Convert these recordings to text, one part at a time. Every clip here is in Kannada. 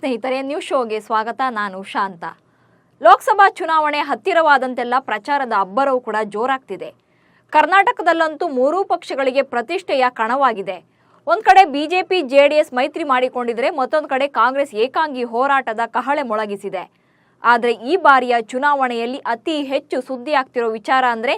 ಸ್ನೇಹಿತರೆ ನ್ಯೂಸ್ ಶೋಗೆ ಸ್ವಾಗತ. ನಾನು ಶಾಂತ. ಲೋಕಸಭಾ ಚುನಾವಣೆ ಹತ್ತಿರವಾದಂತೆಲ್ಲ ಪ್ರಚಾರದ ಅಬ್ಬರವು ಕೂಡ ಜೋರಾಗ್ತಿದೆ. ಕರ್ನಾಟಕದಲ್ಲಂತೂ ಮೂರೂ ಪಕ್ಷಗಳಿಗೆ ಪ್ರತಿಷ್ಠೆಯ ಕಣವಾಗಿದೆ. ಒಂದ್ ಕಡೆ ಬಿಜೆಪಿ, ಜೆಡಿಎಸ್ ಮೈತ್ರಿ ಮಾಡಿಕೊಂಡಿದ್ರೆ ಮತ್ತೊಂದು ಕಡೆ ಕಾಂಗ್ರೆಸ್ ಏಕಾಂಗಿ ಹೋರಾಟದ ಕಹಳೆ ಮೊಳಗಿಸಿದೆ. ಆದರೆ ಈ ಬಾರಿಯ ಚುನಾವಣೆಯಲ್ಲಿ ಅತಿ ಹೆಚ್ಚು ಸುದ್ದಿ ಆಗ್ತಿರೋ ವಿಚಾರ ಅಂದ್ರೆ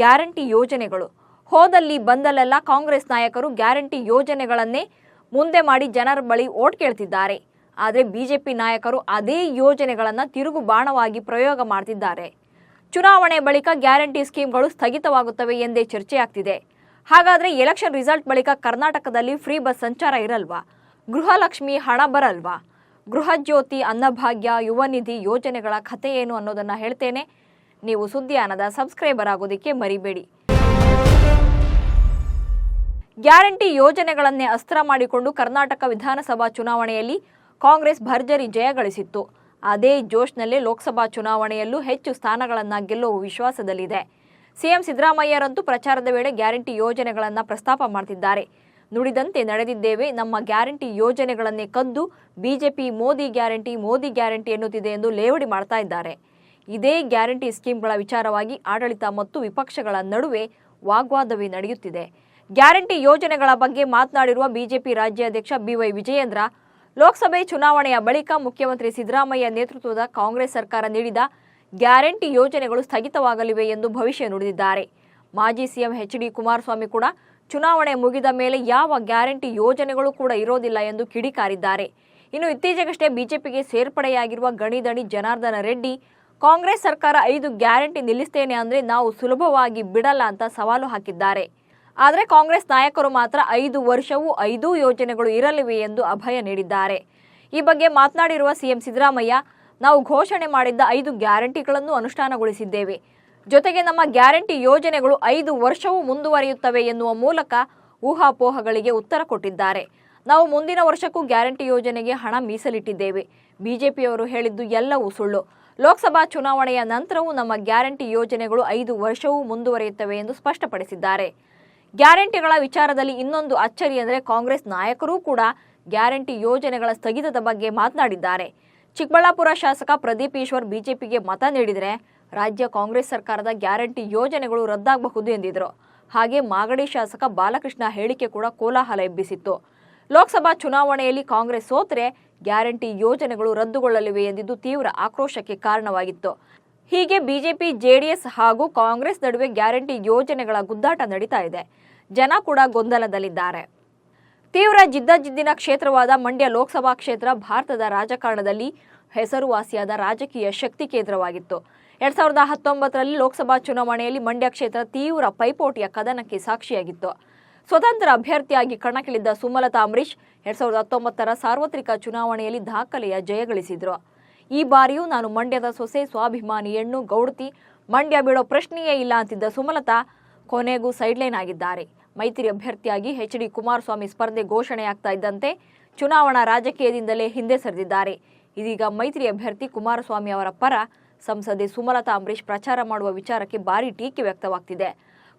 ಗ್ಯಾರಂಟಿ ಯೋಜನೆಗಳು. ಹೋದಲ್ಲಿ ಬಂದಲ್ಲೆಲ್ಲ ಕಾಂಗ್ರೆಸ್ ನಾಯಕರು ಗ್ಯಾರಂಟಿ ಯೋಜನೆಗಳನ್ನೇ ಮುಂದೆ ಮಾಡಿ ಜನರ ಬಳಿ ಓಟ್ ಕೇಳ್ತಿದ್ದಾರೆ. ಆದರೆ ಬಿಜೆಪಿ ನಾಯಕರು ಅದೇ ಯೋಜನೆಗಳನ್ನು ತಿರುಗು ಬಾಣವಾಗಿ ಪ್ರಯೋಗ ಮಾಡ್ತಿದ್ದಾರೆ. ಚುನಾವಣೆ ಬಳಿಕ ಗ್ಯಾರಂಟಿ ಸ್ಕೀಮ್ಗಳು ಸ್ಥಗಿತವಾಗುತ್ತವೆ ಎಂದೇ ಚರ್ಚೆಯಾಗ್ತಿದೆ. ಹಾಗಾದರೆ ಎಲೆಕ್ಷನ್ ರಿಸಲ್ಟ್ ಬಳಿಕ ಕರ್ನಾಟಕದಲ್ಲಿ ಫ್ರೀ ಬಸ್ ಸಂಚಾರ ಇರಲ್ವಾ? ಗೃಹಲಕ್ಷ್ಮಿ ಹಣ ಬರಲ್ವಾ? ಗೃಹಜ್ಯೋತಿ ಅನ್ನಭಾಗ್ಯ ಯುವ ನಿಧಿ ಯೋಜನೆಗಳ ಕಥೆ ಏನು ಅನ್ನೋದನ್ನು ಹೇಳ್ತೇನೆ. ನೀವು ಸುದ್ದಿಯಾನದ ಸಬ್ಸ್ಕ್ರೈಬರ್ ಆಗೋದಕ್ಕೆ ಮರಿಬೇಡಿ. ಗ್ಯಾರಂಟಿ ಯೋಜನೆಗಳನ್ನೇ ಅಸ್ತ್ರ ಮಾಡಿಕೊಂಡು ಕರ್ನಾಟಕ ವಿಧಾನಸಭಾ ಚುನಾವಣೆಯಲ್ಲಿ ಕಾಂಗ್ರೆಸ್ ಭರ್ಜರಿ ಜಯ ಗಳಿಸಿತ್ತು. ಅದೇ ಜೋಶ್ನಲ್ಲಿ ಲೋಕಸಭಾ ಚುನಾವಣೆಯಲ್ಲೂ ಹೆಚ್ಚು ಸ್ಥಾನಗಳನ್ನು ಗೆಲ್ಲುವ ವಿಶ್ವಾಸದಲ್ಲಿದೆ. ಸಿಎಂ ಸಿದ್ದರಾಮಯ್ಯರಂತೂ ಪ್ರಚಾರದ ವೇಳೆ ಗ್ಯಾರಂಟಿ ಯೋಜನೆಗಳನ್ನು ಪ್ರಸ್ತಾಪ ಮಾಡ್ತಿದ್ದಾರೆ. ನುಡಿದಂತೆ ನಡೆದಿದ್ದೇವೆ, ನಮ್ಮ ಗ್ಯಾರಂಟಿ ಯೋಜನೆಗಳನ್ನೇ ಕದ್ದು BJP Modi guarantee Modi guarantee ಎನ್ನುತ್ತಿದೆ ಎಂದು ಲೇವಡಿ ಮಾಡ್ತಾ ಇದ್ದಾರೆ. ಇದೇ ಗ್ಯಾರಂಟಿ ಸ್ಕೀಮ್ಗಳ ವಿಚಾರವಾಗಿ ಆಡಳಿತ ಮತ್ತು ವಿಪಕ್ಷಗಳ ನಡುವೆ ವಾಗ್ವಾದವೇ ನಡೆಯುತ್ತಿದೆ. ಗ್ಯಾರಂಟಿ ಯೋಜನೆಗಳ ಬಗ್ಗೆ ಮಾತನಾಡಿರುವ ಬಿಜೆಪಿ ರಾಜ್ಯಾಧ್ಯಕ್ಷ ಬಿವೈ ವಿಜಯೇಂದ್ರ ಲೋಕಸಭೆ ಚುನಾವಣೆಯ ಬಳಿಕ ಮುಖ್ಯಮಂತ್ರಿ ಸಿದ್ದರಾಮಯ್ಯ ನೇತೃತ್ವದ ಕಾಂಗ್ರೆಸ್ ಸರ್ಕಾರ ನೀಡಿದ ಗ್ಯಾರಂಟಿ ಯೋಜನೆಗಳು ಸ್ಥಗಿತವಾಗಲಿವೆ ಎಂದು ಭವಿಷ್ಯ ನುಡಿದಿದ್ದಾರೆ. ಮಾಜಿ ಸಿಎಂ ಎಚ್ ಡಿ ಕುಮಾರಸ್ವಾಮಿ ಕೂಡ ಚುನಾವಣೆ ಮುಗಿದ ಮೇಲೆ ಯಾವ ಗ್ಯಾರಂಟಿ ಯೋಜನೆಗಳು ಕೂಡ ಇರೋದಿಲ್ಲ ಎಂದು ಕಿಡಿಕಾರಿದ್ದಾರೆ. ಇನ್ನು ಇತ್ತೀಚೆಗಷ್ಟೇ ಬಿಜೆಪಿಗೆ ಸೇರ್ಪಡೆಯಾಗಿರುವ ಗಣಿದಣಿ ಜನಾರ್ದನ ರೆಡ್ಡಿ, ಕಾಂಗ್ರೆಸ್ ಸರ್ಕಾರ ಐದು ಗ್ಯಾರಂಟಿ ನಿಲ್ಲಿಸ್ತೇನೆ ಅಂದರೆ ನಾವು ಸುಲಭವಾಗಿ ಬಿಡಲ್ಲ ಅಂತ ಸವಾಲು ಹಾಕಿದ್ದಾರೆ. ಆದರೆ ಕಾಂಗ್ರೆಸ್ ನಾಯಕರು ಮಾತ್ರ ಐದು ವರ್ಷವೂ ಐದೂ ಯೋಜನೆಗಳು ಇರಲಿವೆ ಎಂದು ಅಭಯ ನೀಡಿದ್ದಾರೆ. ಈ ಬಗ್ಗೆ ಮಾತನಾಡಿರುವ ಸಿಎಂ ಸಿದ್ದರಾಮಯ್ಯ, ನಾವು ಘೋಷಣೆ ಮಾಡಿದ್ದ ಐದು ಗ್ಯಾರಂಟಿಗಳನ್ನು ಅನುಷ್ಠಾನಗೊಳಿಸಿದ್ದೇವೆ. ಜೊತೆಗೆ ನಮ್ಮ ಗ್ಯಾರಂಟಿ ಯೋಜನೆಗಳು ಐದು ವರ್ಷವೂ ಮುಂದುವರಿಯುತ್ತವೆ ಎನ್ನುವ ಮೂಲಕ ಊಹಾಪೋಹಗಳಿಗೆ ಉತ್ತರ ಕೊಟ್ಟಿದ್ದಾರೆ. ನಾವು ಮುಂದಿನ ವರ್ಷಕ್ಕೂ ಗ್ಯಾರಂಟಿ ಯೋಜನೆಗೆ ಹಣ ಮೀಸಲಿಟ್ಟಿದ್ದೇವೆ. ಬಿಜೆಪಿಯವರು ಹೇಳಿದ್ದು ಎಲ್ಲವೂ ಸುಳ್ಳು. ಲೋಕಸಭಾ ಚುನಾವಣೆಯ ನಂತರವೂ ನಮ್ಮ ಗ್ಯಾರಂಟಿ ಯೋಜನೆಗಳು ಐದು ವರ್ಷವೂ ಮುಂದುವರಿಯುತ್ತವೆ ಎಂದು ಸ್ಪಷ್ಟಪಡಿಸಿದ್ದಾರೆ. ಗ್ಯಾರಂಟಿಗಳ ವಿಚಾರದಲ್ಲಿ ಇನ್ನೊಂದು ಅಚ್ಚರಿ ಅಂದರೆ ಕಾಂಗ್ರೆಸ್ ನಾಯಕರೂ ಕೂಡ ಗ್ಯಾರಂಟಿ ಯೋಜನೆಗಳ ಸ್ಥಗಿತದ ಬಗ್ಗೆ ಮಾತನಾಡಿದ್ದಾರೆ. ಚಿಕ್ಕಬಳ್ಳಾಪುರ ಶಾಸಕ ಪ್ರದೀಪ್ ಈಶ್ವರ್ ಬಿಜೆಪಿಗೆ ಮತ ನೀಡಿದರೆ ರಾಜ್ಯ ಕಾಂಗ್ರೆಸ್ ಸರ್ಕಾರದ ಗ್ಯಾರಂಟಿ ಯೋಜನೆಗಳು ರದ್ದಾಗಬಹುದು ಎಂದಿದ್ರು ಹಾಗೆ ಮಾಗಡಿ ಶಾಸಕ ಬಾಲಕೃಷ್ಣ ಹೇಳಿಕೆ ಕೂಡ ಕೋಲಾಹಲ ಎಬ್ಬಿಸಿತ್ತು. ಲೋಕಸಭಾ ಚುನಾವಣೆಯಲ್ಲಿ ಕಾಂಗ್ರೆಸ್ ಸೋತರೆ ಗ್ಯಾರಂಟಿ ಯೋಜನೆಗಳು ರದ್ದುಗೊಳ್ಳಲಿವೆ ಎಂದಿದ್ದು ತೀವ್ರ ಆಕ್ರೋಶಕ್ಕೆ ಕಾರಣವಾಗಿತ್ತು. ಹೀಗೆ ಬಿಜೆಪಿ, ಜೆಡಿಎಸ್ ಹಾಗೂ ಕಾಂಗ್ರೆಸ್ ನಡುವೆ ಗ್ಯಾರಂಟಿ ಯೋಜನೆಗಳ ಗುದ್ದಾಟ ನಡೀತಾ ಇದೆ. ಜನ ಕೂಡ ಗೊಂದಲದಲ್ಲಿದ್ದಾರೆ. ತೀವ್ರ ಜಿದ್ದಜಿದ್ದಿನ ಕ್ಷೇತ್ರವಾದ ಮಂಡ್ಯ ಲೋಕಸಭಾ ಕ್ಷೇತ್ರ ಭಾರತದ ರಾಜಕಾರಣದಲ್ಲಿ ಹೆಸರುವಾಸಿಯಾದ ರಾಜಕೀಯ ಶಕ್ತಿ ಕೇಂದ್ರವಾಗಿತ್ತು. ಎರಡ್ ಸಾವಿರದ ಹತ್ತೊಂಬತ್ತರಲ್ಲಿ ಲೋಕಸಭಾ ಚುನಾವಣೆಯಲ್ಲಿ ಮಂಡ್ಯ ಕ್ಷೇತ್ರ ತೀವ್ರ ಪೈಪೋಟಿಯ ಕದನಕ್ಕೆ ಸಾಕ್ಷಿಯಾಗಿತ್ತು. ಸ್ವತಂತ್ರ ಅಭ್ಯರ್ಥಿಯಾಗಿ ಕಣಕ್ಕಿಳಿದ್ದ ಸುಮಲತಾ ಅಂಬರೀಶ್ ಎರಡ್ ಸಾವಿರದ ಹತ್ತೊಂಬತ್ತರ ಸಾರ್ವತ್ರಿಕ ಚುನಾವಣೆಯಲ್ಲಿ ದಾಖಲೆಯ ಜಯ ಗಳಿಸಿದ್ರು. ಈ ಬಾರಿಯೂ ನಾನು ಮಂಡ್ಯದ ಸೊಸೆ ಸ್ವಾಭಿಮಾನಿ ಹೆಣ್ಣು ಗೌಡತಿ, ಮಂಡ್ಯ ಬಿಡೋ ಪ್ರಶ್ನೆಯೇ ಇಲ್ಲ ಅಂತಿದ್ದ ಸುಮಲತಾ ಕೊನೆಗೂ ಸೈಡ್ಲೈನ್ ಆಗಿದ್ದಾರೆ. ಮೈತ್ರಿ ಅಭ್ಯರ್ಥಿಯಾಗಿ ಎಚ್ ಡಿ ಕುಮಾರಸ್ವಾಮಿ ಸ್ಪರ್ಧೆ ಘೋಷಣೆಯಾಗ್ತಾ ಇದ್ದಂತೆ ಚುನಾವಣಾ ರಾಜಕೀಯದಿಂದಲೇ ಹಿಂದೆ ಸರಿದಿದ್ದಾರೆ. ಇದೀಗ ಮೈತ್ರಿ ಅಭ್ಯರ್ಥಿ ಕುಮಾರಸ್ವಾಮಿ ಅವರ ಪರ ಸಂಸದೆ ಸುಮಲತಾ ಅಂಬರೀಶ್ ಪ್ರಚಾರ ಮಾಡುವ ವಿಚಾರಕ್ಕೆ ಭಾರಿ ಟೀಕೆ ವ್ಯಕ್ತವಾಗ್ತಿದೆ.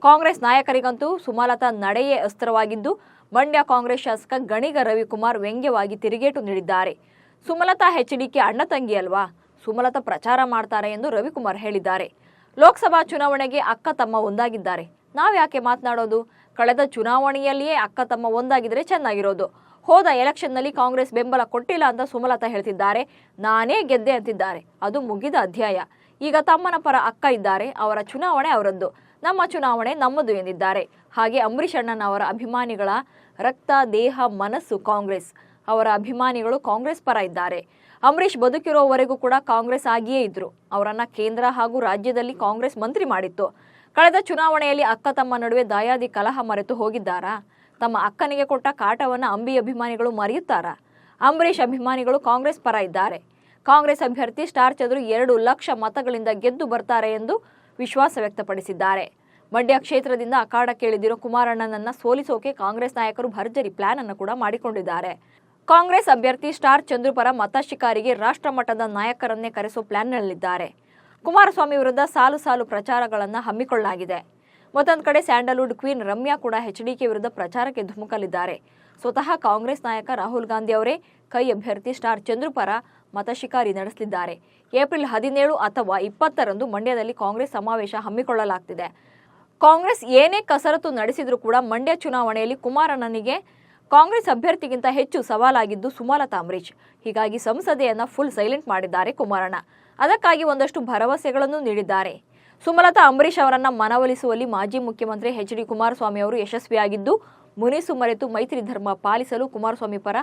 ಕಾಂಗ್ರೆಸ್ ನಾಯಕರಿಗಂತೂ ಸುಮಲತಾ ನಡೆಯೇ ಅಸ್ತ್ರವಾಗಿದ್ದು, ಮಂಡ್ಯ ಕಾಂಗ್ರೆಸ್ ಶಾಸಕ ಗಣಿಗ ರವಿಕುಮಾರ್ ವ್ಯಂಗ್ಯವಾಗಿ ತಿರುಗೇಟು ನೀಡಿದ್ದಾರೆ. ಸುಮಲತಾ ಎಚ್ಡಿಕೆ ಅಣ್ಣ ತಂಗಿ ಅಲ್ವಾ? ಸುಮಲತಾ ಪ್ರಚಾರ ಮಾಡ್ತಾರೆ ಎಂದು ರವಿಕುಮಾರ್ ಹೇಳಿದ್ದಾರೆ. ಲೋಕಸಭಾ ಚುನಾವಣೆಗೆ ಅಕ್ಕ ತಮ್ಮ ಒಂದಾಗಿದ್ದಾರೆ. ನಾವ್ಯಾಕೆ ಮಾತನಾಡೋದು? ಕಳೆದ ಚುನಾವಣೆಯಲ್ಲಿಯೇ ಅಕ್ಕ ತಮ್ಮ ಒಂದಾಗಿದ್ರೆ ಚೆನ್ನಾಗಿರೋದು. ಹೋದ ಎಲೆಕ್ಷನ್ನಲ್ಲಿ ಕಾಂಗ್ರೆಸ್ ಬೆಂಬಲ ಕೊಟ್ಟಿಲ್ಲ ಅಂತ ಸುಮಲತಾ ಹೇಳ್ತಿದ್ದಾರೆ. ನಾನೇ ಗೆದ್ದೆ ಅಂತಿದ್ದಾರೆ. ಅದು ಮುಗಿದ ಅಧ್ಯಾಯ. ಈಗ ತಮ್ಮನ ಪರ ಅಕ್ಕ ಇದ್ದಾರೆ. ಅವರ ಚುನಾವಣೆ ಅವರದ್ದು. ನಮ್ಮ ಚುನಾವಣೆ ನಮ್ಮದು ಎಂದಿದ್ದಾರೆ. ಹಾಗೆ ಅಂಬರೀಷ್ ಅಣ್ಣನವರ ಅಭಿಮಾನಿಗಳ ರಕ್ತ, ದೇಹ, ಮನಸ್ಸು ಕಾಂಗ್ರೆಸ್. ಅವರ ಅಭಿಮಾನಿಗಳು ಕಾಂಗ್ರೆಸ್ ಪರ ಇದ್ದಾರೆ. ಅಂಬರೀಷ್ ಬದುಕಿರೋವರೆಗೂ ಕೂಡ ಕಾಂಗ್ರೆಸ್ ಆಗಿಯೇ ಇದ್ರು. ಅವರನ್ನ ಕೇಂದ್ರ ಹಾಗೂ ರಾಜ್ಯದಲ್ಲಿ ಕಾಂಗ್ರೆಸ್ ಮಂತ್ರಿ ಮಾಡಿತ್ತು. ಕಳೆದ ಚುನಾವಣೆಯಲ್ಲಿ ಅಕ್ಕ ತಮ್ಮ ನಡುವೆ ದಾಯಾದಿ ಕಲಹ ಮರೆತು ಹೋಗಿದ್ದಾರಾ? ತಮ್ಮ ಅಕ್ಕನಿಗೆ ಕೊಟ್ಟ ಕಾಟವನ್ನು ಅಂಬಿ ಅಭಿಮಾನಿಗಳು ಮರೆಯುತ್ತಾರಾ? ಅಂಬರೀಷ್ ಅಭಿಮಾನಿಗಳು ಕಾಂಗ್ರೆಸ್ ಪರ ಇದ್ದಾರೆ. ಕಾಂಗ್ರೆಸ್ ಅಭ್ಯರ್ಥಿ ಸ್ಟಾರ್ ಚಂದ್ರು ಎರಡು ಲಕ್ಷ ಮತಗಳಿಂದ ಗೆದ್ದು ಬರ್ತಾರೆ ಎಂದು ವಿಶ್ವಾಸ ವ್ಯಕ್ತಪಡಿಸಿದ್ದಾರೆ. ಮಂಡ್ಯ ಕ್ಷೇತ್ರದಿಂದ ಅಖಾಡ ಕೇಳಿದಿರೋ ಕುಮಾರಣ್ಣನನ್ನ ಸೋಲಿಸೋಕೆ ಕಾಂಗ್ರೆಸ್ ನಾಯಕರು ಭರ್ಜರಿ ಪ್ಲಾನ್ ಅನ್ನು ಕೂಡ ಮಾಡಿಕೊಂಡಿದ್ದಾರೆ. ಕಾಂಗ್ರೆಸ್ ಅಭ್ಯರ್ಥಿ ಸ್ಟಾರ್ ಚಂದ್ರು ಪರ ಮತ ಶಿಕಾರಿಗೆ ರಾಷ್ಟ್ರ ಮಟ್ಟದ ನಾಯಕರನ್ನೇ ಕರೆಸೋ ಪ್ಲಾನ್ನಲ್ಲಿದ್ದಾರೆ. ಕುಮಾರಸ್ವಾಮಿ ವಿರುದ್ಧ ಸಾಲು ಸಾಲು ಪ್ರಚಾರಗಳನ್ನು ಹಮ್ಮಿಕೊಳ್ಳಲಾಗಿದೆ. ಮತ್ತೊಂದು ಕಡೆ ಸ್ಯಾಂಡಲ್ವುಡ್ ಕ್ವೀನ್ ರಮ್ಯಾ ಕೂಡ ಎಚ್ಡಿಕೆ ವಿರುದ್ಧ ಪ್ರಚಾರಕ್ಕೆ ಧುಮುಕಲಿದ್ದಾರೆ. ಸ್ವತಃ ಕಾಂಗ್ರೆಸ್ ನಾಯಕ ರಾಹುಲ್ ಗಾಂಧಿ ಅವರೇ ಕೈ ಅಭ್ಯರ್ಥಿ ಸ್ಟಾರ್ ಚಂದ್ರು ಮತ ಮತಶಿಕಾರಿ ನಡೆಸಲಿದ್ದಾರೆ. ಏಪ್ರಿಲ್ ಹದಿನೇಳು ಅಥವಾ ಇಪ್ಪತ್ತರಂದು ಮಂಡ್ಯದಲ್ಲಿ ಕಾಂಗ್ರೆಸ್ ಸಮಾವೇಶ ಹಮ್ಮಿಕೊಳ್ಳಲಾಗ್ತಿದೆ. ಕಾಂಗ್ರೆಸ್ ಏನೇ ಕಸರತ್ತು ನಡೆಸಿದರೂ ಕೂಡ ಮಂಡ್ಯ ಚುನಾವಣೆಯಲ್ಲಿ ಕುಮಾರಣ್ಣನಿಗೆ ಕಾಂಗ್ರೆಸ್ ಅಭ್ಯರ್ಥಿಗಿಂತ ಹೆಚ್ಚು ಸವಾಲಾಗಿದ್ದು ಸುಮಲತಾ ಅಂಬರೀಶ್ ಹೀಗಾಗಿ ಸಂಸದೆಯನ್ನ ಫುಲ್ ಸೈಲೆಂಟ್ ಮಾಡಿದ್ದಾರೆ ಕುಮಾರಣ್ಣ. ಅದಕ್ಕಾಗಿ ಒಂದಷ್ಟು ಭರವಸೆಗಳನ್ನು ನೀಡಿದ್ದಾರೆ. ಸುಮಲತಾ ಅಂಬರೀಶ್ ಅವರನ್ನ ಮನವೊಲಿಸುವಲ್ಲಿ ಮಾಜಿ ಮುಖ್ಯಮಂತ್ರಿ ಎಚ್ ಡಿ ಕುಮಾರಸ್ವಾಮಿ ಅವರು ಯಶಸ್ವಿಯಾಗಿದ್ದು, ಮುನಿಸು ಮರೆತು ಮೈತ್ರಿ ಧರ್ಮ ಪಾಲಿಸಲು ಕುಮಾರಸ್ವಾಮಿ ಪರ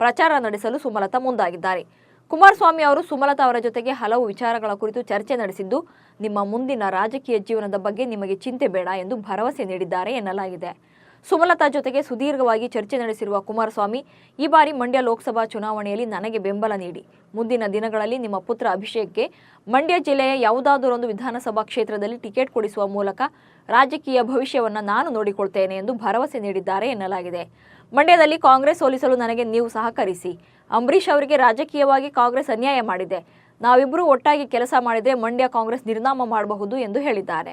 ಪ್ರಚಾರ ನಡೆಸಲು ಸುಮಲತಾ ಮುಂದಾಗಿದ್ದಾರೆ. ಕುಮಾರಸ್ವಾಮಿ ಅವರು ಸುಮಲತಾ ಅವರ ಜೊತೆಗೆ ಹಲವು ವಿಚಾರಗಳ ಕುರಿತು ಚರ್ಚೆ ನಡೆಸಿದ್ದು, ನಿಮ್ಮ ಮುಂದಿನ ರಾಜಕೀಯ ಜೀವನದ ಬಗ್ಗೆ ನಿಮಗೆ ಚಿಂತೆ ಬೇಡ ಎಂದು ಭರವಸೆ ನೀಡಿದ್ದಾರೆ ಎನ್ನಲಾಗಿದೆ. ಸುಮಲತಾ ಜೊತೆಗೆ ಸುದೀರ್ಘವಾಗಿ ಚರ್ಚೆ ನಡೆಸಿರುವ ಕುಮಾರಸ್ವಾಮಿ, ಈ ಬಾರಿ ಮಂಡ್ಯ ಲೋಕಸಭಾ ಚುನಾವಣೆಯಲ್ಲಿ ನನಗೆ ಬೆಂಬಲ ನೀಡಿ. ಮುಂದಿನ ದಿನಗಳಲ್ಲಿ ನಿಮ್ಮ ಪುತ್ರ ಅಭಿಷೇಕ್ಗೆ ಮಂಡ್ಯ ಜಿಲ್ಲೆಯ ಯಾವುದಾದರೊಂದು ವಿಧಾನಸಭಾ ಕ್ಷೇತ್ರದಲ್ಲಿ ಟಿಕೆಟ್ ಕೊಡಿಸುವ ಮೂಲಕ ರಾಜಕೀಯ ಭವಿಷ್ಯವನ್ನು ನಾನು ನೋಡಿಕೊಳ್ತೇನೆ ಎಂದು ಭರವಸೆ ನೀಡಿದ್ದಾರೆ ಎನ್ನಲಾಗಿದೆ. ಮಂಡ್ಯದಲ್ಲಿ ಕಾಂಗ್ರೆಸ್ ಸೋಲಿಸಲು ನನಗೆ ನೀವು ಸಹಕರಿಸಿ. ಅಂಬರೀಷ್ ಅವರಿಗೆ ರಾಜಕೀಯವಾಗಿ ಕಾಂಗ್ರೆಸ್ ಅನ್ಯಾಯ ಮಾಡಿದೆ. ನಾವಿಬ್ಬರೂ ಒಟ್ಟಾಗಿ ಕೆಲಸ ಮಾಡಿದರೆ ಮಂಡ್ಯ ಕಾಂಗ್ರೆಸ್ ನಿರ್ನಾಮ ಮಾಡಬಹುದು ಎಂದು ಹೇಳಿದ್ದಾರೆ.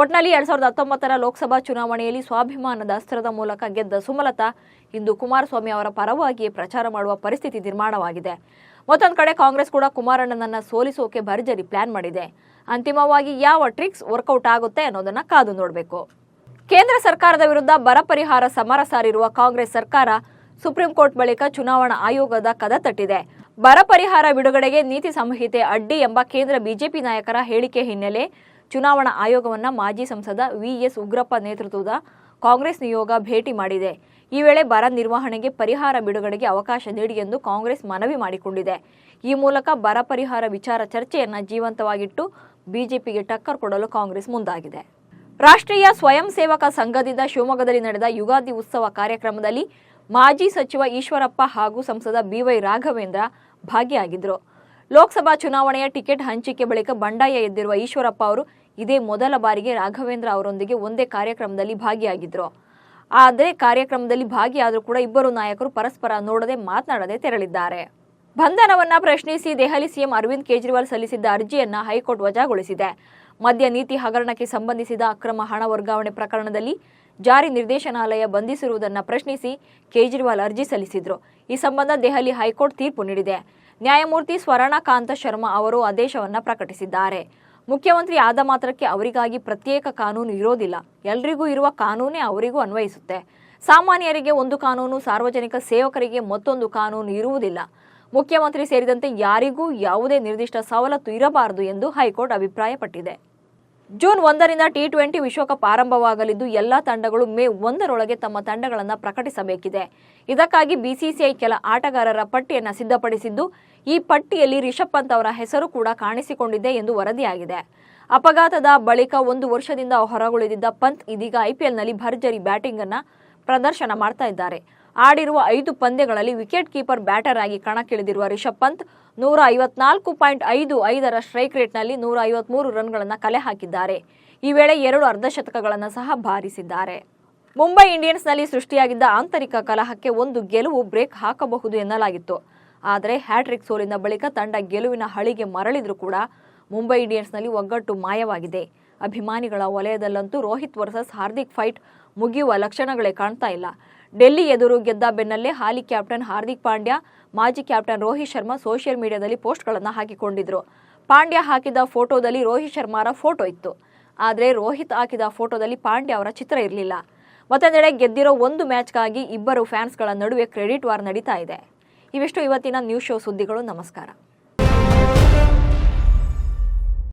ಒಟ್ನಲ್ಲಿ ಎರಡ್ ಸಾವಿರದ ಹತ್ತೊಂಬತ್ತರ ಲೋಕಸಭಾ ಚುನಾವಣೆಯಲ್ಲಿ ಸ್ವಾಭಿಮಾನದ ಅಸ್ತ್ರದ ಮೂಲಕ ಗೆದ್ದ ಸುಮಲತಾ ಇಂದು ಕುಮಾರಸ್ವಾಮಿ ಅವರ ಪರವಾಗಿಯೇ ಪ್ರಚಾರ ಮಾಡುವ ಪರಿಸ್ಥಿತಿ ನಿರ್ಮಾಣವಾಗಿದೆ. ಮತ್ತೊಂದು ಕಡೆ ಕಾಂಗ್ರೆಸ್ ಕೂಡ ಕುಮಾರಣ್ಣನನ್ನ ಸೋಲಿಸೋಕೆ ಭರ್ಜರಿ ಪ್ಲಾನ್ ಮಾಡಿದೆ. ಅಂತಿಮವಾಗಿ ಯಾವ ಟ್ರಿಕ್ಸ್ ವರ್ಕೌಟ್ ಆಗುತ್ತೆ ಅನ್ನೋದನ್ನ ಕಾದು ನೋಡಬೇಕು. ಕೇಂದ್ರ ಸರ್ಕಾರದ ವಿರುದ್ಧ ಬರ ಪರಿಹಾರ ಸಮರ ಸಾರಿರುವ ಕಾಂಗ್ರೆಸ್ ಸರ್ಕಾರ ಸುಪ್ರೀಂ ಕೋರ್ಟ್ ಬಳಿಕ ಚುನಾವಣಾ ಆಯೋಗದ ಕದ ತಟ್ಟಿದೆ. ಬರ ಪರಿಹಾರ ಬಿಡುಗಡೆಗೆ ನೀತಿ ಸಂಹಿತೆ ಅಡ್ಡಿ ಎಂಬ ಕೇಂದ್ರ ಬಿಜೆಪಿ ನಾಯಕರ ಹೇಳಿಕೆ ಹಿನ್ನೆಲೆ ಚುನಾವಣಾ ಆಯೋಗವನ್ನ ಮಾಜಿ ಸಂಸದ ವಿಎಸ್ ಉಗ್ರಪ್ಪ ನೇತೃತ್ವದ ಕಾಂಗ್ರೆಸ್ ನಿಯೋಗ ಭೇಟಿ ಮಾಡಿದೆ. ಈ ವೇಳೆ ಬರ ನಿರ್ವಹಣೆಗೆ ಪರಿಹಾರ ಬಿಡುಗಡೆಗೆ ಅವಕಾಶ ನೀಡಿ ಎಂದು ಕಾಂಗ್ರೆಸ್ ಮನವಿ ಮಾಡಿಕೊಂಡಿದೆ. ಈ ಮೂಲಕ ಬರ ಪರಿಹಾರ ವಿಚಾರ ಚರ್ಚೆಯನ್ನು ಜೀವಂತವಾಗಿಟ್ಟು ಬಿಜೆಪಿಗೆ ಟಕ್ಕರ್ ಕೊಡಲು ಕಾಂಗ್ರೆಸ್ ಮುಂದಾಗಿದೆ. ರಾಷ್ಟ್ರೀಯ ಸ್ವಯಂ ಸೇವಕ ಸಂಘದಿಂದ ಶಿವಮೊಗ್ಗದಲ್ಲಿ ನಡೆದ ಯುಗಾದಿ ಉತ್ಸವ ಕಾರ್ಯಕ್ರಮದಲ್ಲಿ ಮಾಜಿ ಸಚಿವ ಈಶ್ವರಪ್ಪ ಹಾಗೂ ಸಂಸದ ಬಿವೈ ರಾಘವೇಂದ್ರ ಭಾಗಿಯಾಗಿದ್ದರು. ಲೋಕಸಭಾ ಚುನಾವಣೆಯ ಟಿಕೆಟ್ ಹಂಚಿಕೆ ಬಳಿಕ ಬಂಡಾಯ ಎದ್ದಿರುವ ಈಶ್ವರಪ್ಪ ಅವರು ಇದೇ ಮೊದಲ ಬಾರಿಗೆ ರಾಘವೇಂದ್ರ ಅವರೊಂದಿಗೆ ಒಂದೇ ಕಾರ್ಯಕ್ರಮದಲ್ಲಿ ಭಾಗಿಯಾಗಿದ್ದರು ಆದರೆ ಕಾರ್ಯಕ್ರಮದಲ್ಲಿ ಭಾಗಿಯಾದರೂ ಕೂಡ ಇಬ್ಬರು ನಾಯಕರು ಪರಸ್ಪರ ನೋಡದೆ ಮಾತನಾಡದೆ ತೆರಳಿದ್ದಾರೆ. ಬಂಧನವನ್ನ ಪ್ರಶ್ನಿಸಿ ದೆಹಲಿ ಸಿಎಂ ಅರವಿಂದ್ ಕೇಜ್ರಿವಾಲ್ ಸಲ್ಲಿಸಿದ್ದ ಅರ್ಜಿಯನ್ನ ಹೈಕೋರ್ಟ್ ವಜಾಗೊಳಿಸಿದೆ. ಮದ್ಯ ನೀತಿ ಹಗರಣಕ್ಕೆ ಸಂಬಂಧಿಸಿದ ಅಕ್ರಮ ಹಣ ವರ್ಗಾವಣೆ ಪ್ರಕರಣದಲ್ಲಿ ಜಾರಿ ನಿರ್ದೇಶನಾಲಯ ಬಂಧಿಸಿರುವುದನ್ನು ಪ್ರಶ್ನಿಸಿ ಕೇಜ್ರಿವಾಲ್ ಅರ್ಜಿ ಸಲ್ಲಿಸಿದ್ರು. ಈ ಸಂಬಂಧ ದೆಹಲಿ ಹೈಕೋರ್ಟ್ ತೀರ್ಪು ನೀಡಿದೆ. ನ್ಯಾಯಮೂರ್ತಿ ಸ್ವರ್ಣಕಾಂತ ಶರ್ಮಾ ಅವರು ಆದೇಶವನ್ನು ಪ್ರಕಟಿಸಿದ್ದಾರೆ. ಮುಖ್ಯಮಂತ್ರಿ ಆದ ಮಾತ್ರಕ್ಕೆ ಅವರಿಗಾಗಿ ಪ್ರತ್ಯೇಕ ಕಾನೂನು ಇರೋದಿಲ್ಲ. ಎಲ್ರಿಗೂ ಇರುವ ಕಾನೂನೇ ಅವರಿಗೂ ಅನ್ವಯಿಸುತ್ತೆ. ಸಾಮಾನ್ಯರಿಗೆ ಒಂದು ಕಾನೂನು, ಸಾರ್ವಜನಿಕ ಸೇವಕರಿಗೆ ಮತ್ತೊಂದು ಕಾನೂನು ಇರುವುದಿಲ್ಲ. ಮುಖ್ಯಮಂತ್ರಿ ಸೇರಿದಂತೆ ಯಾರಿಗೂ ಯಾವುದೇ ನಿರ್ದಿಷ್ಟ ಸವಲತ್ತು ಇರಬಾರದು ಎಂದು ಹೈಕೋರ್ಟ್ ಅಭಿಪ್ರಾಯಪಟ್ಟಿದೆ. ಜೂನ್ ಒಂದರಿಂದ ಟಿ ಟ್ವೆಂಟಿ ವಿಶ್ವಕಪ್ ಆರಂಭವಾಗಲಿದ್ದು ಎಲ್ಲಾ ತಂಡಗಳು ಮೇ ಒಂದರೊಳಗೆ ತಮ್ಮ ತಂಡಗಳನ್ನು ಪ್ರಕಟಿಸಬೇಕಿದೆ. ಇದಕ್ಕಾಗಿ ಬಿಸಿಸಿಐ ಕೆಲ ಆಟಗಾರರ ಪಟ್ಟಿಯನ್ನು ಸಿದ್ಧಪಡಿಸಿದ್ದು, ಈ ಪಟ್ಟಿಯಲ್ಲಿ ರಿಷಬ್ ಪಂತ್ ಅವರ ಹೆಸರು ಕೂಡ ಕಾಣಿಸಿಕೊಂಡಿದೆ ಎಂದು ವರದಿಯಾಗಿದೆ. ಅಪಘಾತದ ಬಳಿಕ ಒಂದು ವರ್ಷದಿಂದ ಹೊರಗುಳಿದಿದ್ದ ಪಂತ್ ಇದೀಗ ಐಪಿಎಲ್ನಲ್ಲಿ ಭರ್ಜರಿ ಬ್ಯಾಟಿಂಗ್ ಅನ್ನು ಪ್ರದರ್ಶನ ಮಾಡ್ತಾ ಇದ್ದಾರೆ. ಆಡಿರುವ ಐದು ಪಂದ್ಯಗಳಲ್ಲಿ ವಿಕೆಟ್ ಕೀಪರ್ ಬ್ಯಾಟರ್ ಆಗಿ ಕಣಕ್ಕಿಳಿದಿರುವ ರಿಷಬ್ ಪಂತ್ ನೂರ ಐವತ್ನಾಲ್ಕು ಪಾಯಿಂಟ್ ಐದು ಐದರ ಸ್ಟ್ರೈಕ್ ರೇಟ್ನಲ್ಲಿ ನೂರ ಐವತ್ಮೂರು ರನ್ಗಳನ್ನು ಕಲೆ ಹಾಕಿದ್ದಾರೆ. ಈ ವೇಳೆ ಎರಡು ಅರ್ಧಶತಕಗಳನ್ನು ಸಹ ಬಾರಿಸಿದ್ದಾರೆ. ಮುಂಬೈ ಇಂಡಿಯನ್ಸ್ನಲ್ಲಿ ಸೃಷ್ಟಿಯಾಗಿದ್ದ ಆಂತರಿಕ ಕಲಹಕ್ಕೆ ಒಂದು ಗೆಲುವು ಬ್ರೇಕ್ ಹಾಕಬಹುದು ಎನ್ನಲಾಗಿತ್ತು. ಆದರೆ ಹ್ಯಾಟ್ರಿಕ್ ಸೋಲಿನ ಬಳಿಕ ತಂಡ ಗೆಲುವಿನ ಹಳಿಗೆ ಮರಳಿದರೂ ಕೂಡ ಮುಂಬೈ ಇಂಡಿಯನ್ಸ್ನಲ್ಲಿ ಒಗ್ಗಟ್ಟು ಮಾಯವಾಗಿದೆ. ಅಭಿಮಾನಿಗಳ ವಲಯದಲ್ಲಂತೂ ರೋಹಿತ್ ವರ್ಸಸ್ ಹಾರ್ದಿಕ್ ಫೈಟ್ ಮುಗಿಯುವ ಲಕ್ಷಣಗಳೇ ಕಾಣ್ತಾ ಇಲ್ಲ. ಡೆಲ್ಲಿ ಎದುರು ಗೆದ್ದ ಬೆನ್ನಲ್ಲೇ ಹಾಲಿ ಕ್ಯಾಪ್ಟನ್ ಹಾರ್ದಿಕ್ ಪಾಂಡ್ಯ, ಮಾಜಿ ಕ್ಯಾಪ್ಟನ್ ರೋಹಿತ್ ಶರ್ಮಾ ಸೋಷಿಯಲ್ ಮೀಡಿಯಾದಲ್ಲಿ ಪೋಸ್ಟ್ಗಳನ್ನು ಹಾಕಿಕೊಂಡಿದ್ರು. ಪಾಂಡ್ಯ ಹಾಕಿದ ಫೋಟೋದಲ್ಲಿ ರೋಹಿತ್ ಶರ್ಮಾರ ಫೋಟೋ ಇತ್ತು. ಆದರೆ ರೋಹಿತ್ ಹಾಕಿದ ಫೋಟೋದಲ್ಲಿ ಪಾಂಡ್ಯ ಅವರ ಚಿತ್ರ ಇರಲಿಲ್ಲ. ಮತ್ತೊಂದೆಡೆ ಗೆದ್ದಿರೋ ಒಂದು ಮ್ಯಾಚ್ಗಾಗಿ ಇಬ್ಬರು ಫ್ಯಾನ್ಸ್ಗಳ ನಡುವೆ ಕ್ರೆಡಿಟ್ ವಾರ್ ನಡೀತಾ ಇದೆ. ಇವೆಷ್ಟು ಇವತ್ತಿನ ನ್ಯೂಸ್ ಶೋ ಸುದ್ದಿಗಳು. ನಮಸ್ಕಾರ.